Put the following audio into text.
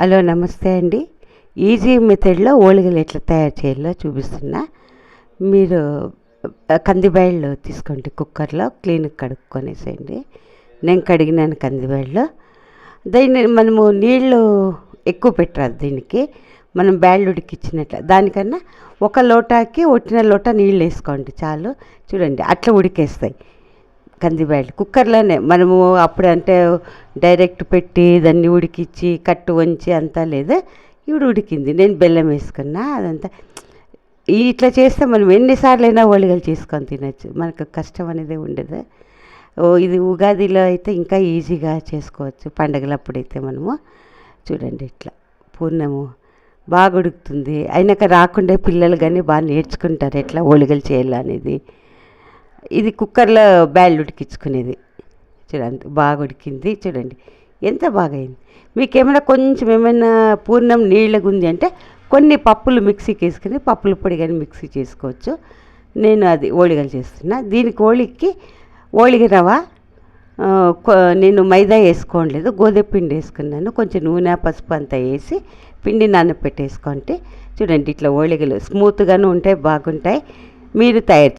Hello నమస్తే అండి. Easy మెథడ్లో ఓలిగలు ఎట్లా తయారు చేయాలో చూపిస్తున్నా. మీరు కందిబ్యాళ్ళు తీసుకోండి కుక్కర్లో క్లీన్ కడుక్కొనేసేయండి. నేను కడిగినాను కందిబ్యాళ్ళు దీన్ని మనము నీళ్ళు ఎక్కువ పెట్టరాదు దీనికి. మనం బ్యాళ్ళు ఉడికిచ్చినట్ల దానికన్నా ఒక లోటాకి ఒట్టిన లోట నీళ్ళు వేసుకోండి చాలు. చూడండి అట్లా ఉడికేస్తాయి. కందిబ్యాళ్ళు కుక్కర్లోనే మనము అప్పుడు అంటే డైరెక్ట్ పెట్టి దాన్ని ఉడికిచ్చి కట్టు వంచి అంతా లేదు ఇప్పుడు ఉడికింది. నేను బెల్లం వేసుకున్నా అదంతా. ఇట్లా చేస్తే మనం ఎన్నిసార్లు అయినా చేసుకొని తినచ్చు. మనకు కష్టం అనేది ఉండదు. ఓ ఇది ఉగాదిలో అయితే ఇంకా ఈజీగా చేసుకోవచ్చు. పండగలప్పుడైతే మనము. చూడండి ఇట్లా. పూర్ణము బాగా ఉడుకుతుంది. అయినాక రాకుండా పిల్లలు కానీ బాగా నేర్చుకుంటారు ఎట్లా ఒలిగలు చేయాలనేది. ఇది కుక్కర్లో బ్యాళ్ళు ఉడికించుకునేది. చూడండి బాగా ఉడికింది చూడండి. ఎంత బాగా అయింది మీకు ఏమైనా కొంచెం ఏమైనా పూర్ణం నీళ్ళగా ఉంది అంటే కొన్ని పప్పులు మిక్సీకి వేసుకుని పప్పుల పొడి కానీ మిక్సీ చేసుకోవచ్చు. నేను అది ఓలిగలు చేస్తున్నా. దీనికి ఓలికి ఓలిగ రవ నేను మైదా వేసుకోలేదు గోధుమ పిండి వేసుకున్నాను. కొంచెం నూనె పసుపు అంతా వేసి పిండి నానబెట్టేసుకుంటే చూడండి ఇట్లా ఓలిగలు స్మూత్గాను ఉంటాయి బాగుంటాయి. మీరు తయారు